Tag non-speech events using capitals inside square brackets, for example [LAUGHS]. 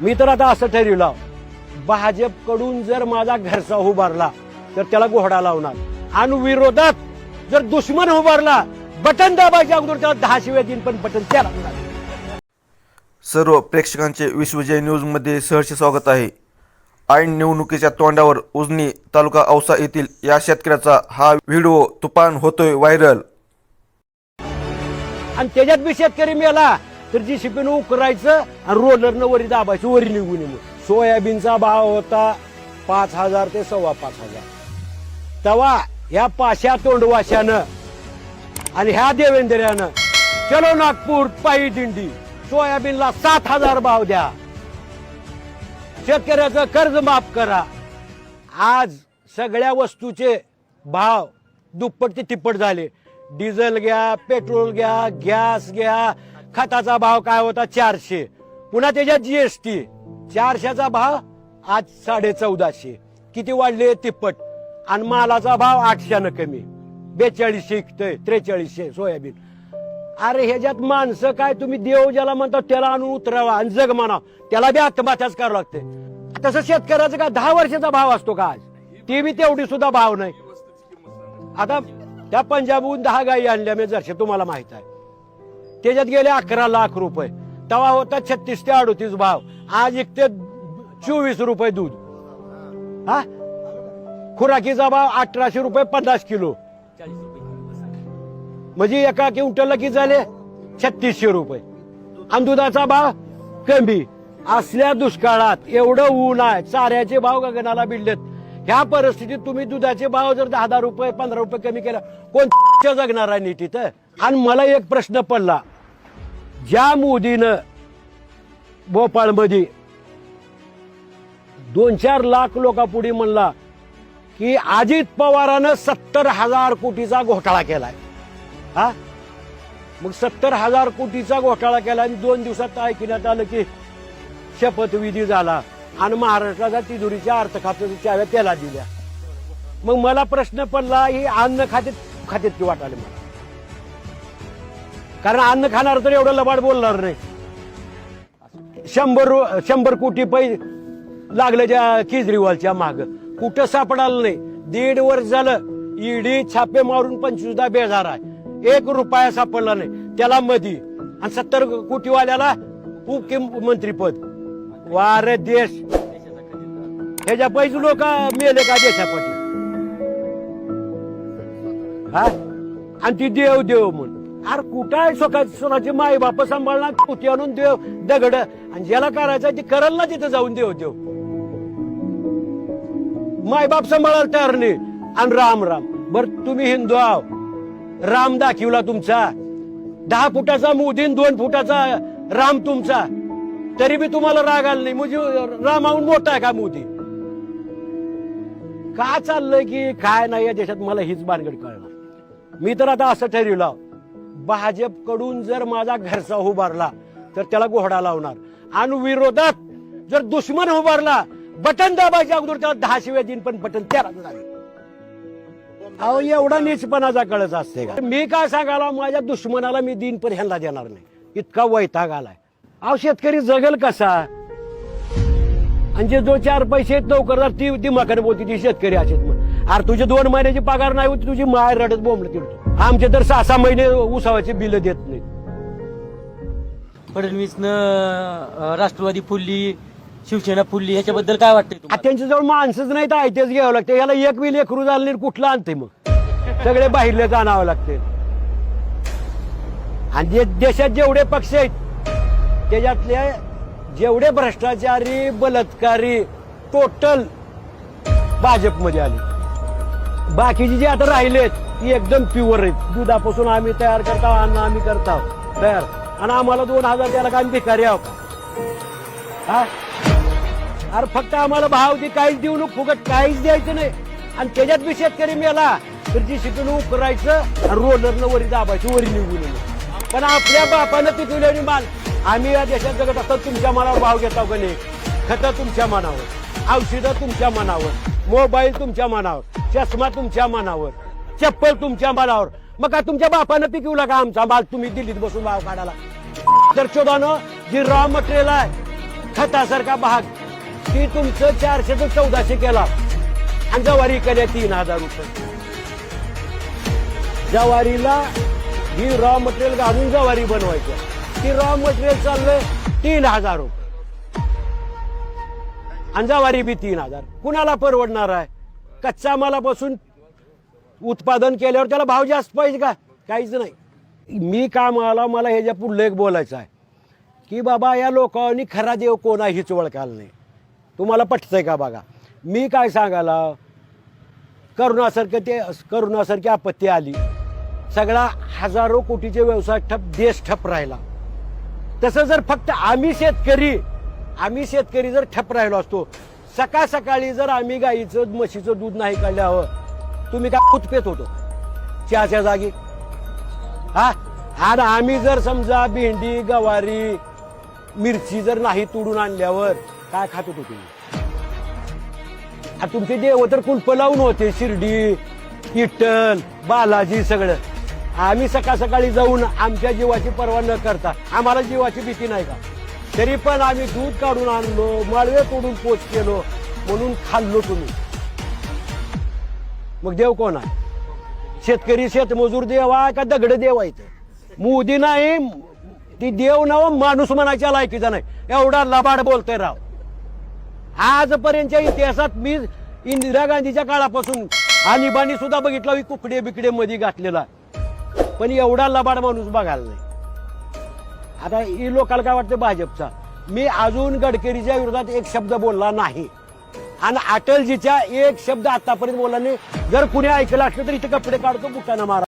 मी तर आता असं ठरवलं. भाजपकडून जर माझा घरचा उभारला तर त्याला घोडा लावणार. आणि विरोधात जर दुश्मन उभारला बटन दाबायच्या अगोदर त्याला दहा शिव्या देईन पण बटन त्याला लागणार. सर्व प्रेक्षकांचे विश्वजय न्यूजमध्ये सहर्ष स्वागत आहे. ऐन निवडणुकीच्या तोंडावर उजनी तालुका औसा येथील या शेतकऱ्याचा हा व्हिडिओ तुफान होतोय व्हायरल. आणि त्याच्यात बी शेतकरी मेला. तर जी शिपीनं उकरायचं आणि रोलरनं वरी दाबायचं वरी निघून येऊ सोयाबीनचा भाव होता पाच हजार ते सव्वा पाच हजार. तवा ह्या पाशा तोंडवाशानं आणि ह्या देवेंद्र्यानं चलो नागपूर पायी दिंडी. सोयाबीनला सात हजार भाव द्या. शेतकऱ्याचं कर्ज माफ करा. आज सगळ्या वस्तूचे भाव दुप्पट ते तिप्पट झाले. डिझेल घ्या पेट्रोल घ्या गॅस घ्या खताचा भाव काय होता? चारशे. पुन्हा त्याच्यात जीएसटी चारशेचा भाव आज साडे चौदाशे किती वाढले? तिप्पट. आणि मालाचा भाव आठशेनं कमी. बेचाळीसशे इकतय त्रेचाळीसशे सोयाबीन. अरे ह्याच्यात माणसं काय? तुम्ही देव ज्याला म्हणता त्याला आणून उतरावा आणि जग म्हणा त्याला बी आत्महत्याच करावं लागते तसं शेतकऱ्याचा का दहा वर्षाचा भाव असतो का आज? ते बी तेवढी सुद्धा भाव नाही. आता त्या पंजाबहून दहा गायी आणल्या मी जरशे तुम्हाला माहीत आहे. त्याच्यात गेले अकरा लाख रुपये. तवा होता छत्तीस ते अडोतीस भाव. आज इकते चोवीस रुपये दूध. हा? खुराकीचा भाव अठराशे रुपये पन्नास किलो. म्हणजे एका क्विंटलला की झाले? छत्तीसशे रुपये. आणि दुधाचा भाव कमी. असल्या दुष्काळात एवढं ऊन आहे चाऱ्याचे भाव गगनाला भिडलेत. ह्या परिस्थितीत तुम्ही दुधाचे भाव जर दहा दहा रुपये पंधरा रुपये कमी केला कोण [LAUGHS] जगणार आहे नीट तिथं आणि मला एक प्रश्न पडला. ज्या मोदीनं भोपाळमध्ये दोन चार लाख लोकांपुढे म्हणला की अजित पवारानं सत्तर हजार कोटीचा घोटाळा केलाय. हा? मग सत्तर हजार कोटीचा घोटाळा केला आणि दोन दिवसात ऐकण्यात आलं की शपथविधी झाला आणि महाराष्ट्राचा तिजोरीच्या अर्थ खात्याच्या चाव्या त्याला दिल्या. मग मला प्रश्न पडला ही अन्न खात्यात खात्यात की वाटाले मला कारण अन्न खाणार तर एवढं लबाड बोलणार नाही. शंभर रु- शंभर कोटी पै लागलं ज्या केजरीवालच्या माग. कुठं सापडालं नाही. दीड वर्ष झालं ईडी छापे मारून पंचवीसदा बेजार आहे. एक रुपया सापडला नाही. त्याला मधी. आणि सत्तर कोटीवाल्याला उपमुख्यमंत्रीपद वारे देश. ह्याच्या पैसे लोक मेले का देशापाठी? हा? आणि ती देव देव म्हणून. अरे कुठं आहे स्वतः स्वतःची माई बाप सांभाळणार? कुठे आणून देव दगड. आणि ज्याला करायचं ते करल ना तिथं जाऊन देव देव. माय बाप सांभाळायला तयार नाही. आणि राम राम. बर तुम्ही हिंदू आहो. राम दाखिवला तुमचा. दहा फुटाचा मोदी दोन फुटाचा राम तुमचा. तरी बी तुम्हाला राग आला नाही. म्हणजे रामाहून मोठा आहे का मोदी? का चाललंय की काय नाही या देशात? मला हीच भानगड कळणार. मी तर आता असं ठरवलं भाजपकडून जर माझा घरचा उभारला तर त्याला घोडा लावणार. आणि विरोधात जर दुश्मन उभारला बटन दाबायच्या अगोदर त्याला दहा शिव्या देईन पण बटन त्याला अहो एवढा नीचपणाचा कळच असते का? मी काय सांगायला माझ्या दुश्मनाला मी दिन पण ह्यांना देणार नाही. इतका वैताग आलाय. अहो शेतकरी जगल कसा? आणि जे जो चार पैसे लवकर नोकरदार ती ती मकान बोलती ती शेतकरी असेल मग अरे तुझे दोन महिन्याची पगार नाही होती तुझी माय रडत बोंबलं तिथं आमचे तर सहा सहा महिने उसावाचे बिल देत नाहीत. फडणवीसनं राष्ट्रवादी फुलली शिवसेना फुलली ह्याच्याबद्दल काय तुम्हाला? त्यांच्याजवळ माणसंच नाही तर आयतेच घ्यावं लागते. याला एक वेळ लेकरू झालं नाही कुठलं आणते मग? सगळे बाहेरले आणावं लागते. आणि जे देशात जेवढे पक्ष आहेत त्याच्यातले जेवढे भ्रष्टाचारी बलात्कारी टोटल भाजपमध्ये आले. बाकीचे जे आता राहिलेत ती एकदम प्युअर आहेत दुधापासून आम्ही तयार करता अन्न आम्ही करतो. तयार आणि आम्हाला दोन हजार द्यायला का आम्ही भिकारी आहोत का? हा? अरे फक्त आम्हाला भाव दे काहीच देऊ नको फुकट काहीच द्यायचं नाही. आणि त्याच्यात बी शेतकरी मेला तर जी शिकून उकरायचं आणि रोलरनं वरी दाबायची वरी निघून पण आपल्या बापानं पिकवलेली माल. आम्ही या देशात जगत असतात तुमच्या मनावर भाव घेता का नाही? खतं तुमच्या मनावर औषधं तुमच्या मनावर मोबाईल तुमच्या मनावर चष्मा तुमच्या मनावर. चप्पल तुमच्या मनावर मग का तुमच्या बापानं पिकवला का आमचा माल? तुम्ही दिल्लीत बसून भाव काढायला. तर शोधानं जी रॉ मटेरियल आहे खतासारखा भाग ती तुमचं चारशे ते चौदाशे केला. आणि जवारी केल्या तीन हजार रुपये. जवारीला ही रॉ मटेरियल घालून जवारी बनवायचं. ती रॉ मटेरियल चाललंय तीन हजार रुपये. आणि जवारी बी तीन हजार. कुणाला परवडणार आहे? कच्चा मालापासून उत्पादन केल्यावर त्याला भाव जास्त पाहिजे का? काहीच नाही. मी कामाला मला ह्याच्या पुढलं एक बोलायचं आहे. की बाबा या लोकांनी खरा देव कोण आहे हीच ओळखायला नाही. तुम्हाला पटतंय का बघा? मी काय सांगायला? करोनासारखं ते करोनासारखी आपत्ती आली. सगळा हजारो कोटीचे व्यवसाय ठप देश ठप राहिला. तसं जर फक्त आम्ही शेतकरी आम्ही शेतकरी जर ठप राहिलो असतो सकाळ सकाळी जर आम्ही गाईचं म्हशीचं दूध नाही काढल्यावर तुम्ही काय उत्पेत होतो? चहाच्या जागी. हा? आणि आम्ही जर समजा भेंडी गवारी मिरची जर नाही तोडून आणल्यावर काय खात होतो तुम्ही? तुमचे देव तर कुंप लावून होते शिर्डी इटल बालाजी सगळं. आम्ही सकाळ सकाळी जाऊन आमच्या जीवाची पर्वा न करता आम्हाला जीवाची भीती नाही का? तरी पण आम्ही दूध काढून आणलो माळवे तोडून पोच केलो म्हणून खाल्लो तुम्ही. मग देव कोण आहे? शेतकरी शेतमजूर देव आहे का दगड देव आहे मोदी नाही ती देव नाव माणूस म्हणायच्या लायकीचा नाही. एवढा लबाड बोलतोय राव. आजपर्यंतच्या इतिहासात मी इंदिरा गांधीच्या काळापासून आणीबाणी सुद्धा बघितला कुकडे बिकडे मध्ये घातलेला पण एवढा लबाड माणूस बघायला नाही. आता ही लोकांना काय वाटतं? भाजपचा. मी अजून गडकरीच्या विरोधात एक शब्द बोलला नाही. आणि अटलजीच्या एक शब्द आतापर्यंत बोलला नाही. जर कुणी ऐकलं असलं तर इथे कपडे काढतो बुटाना मारा.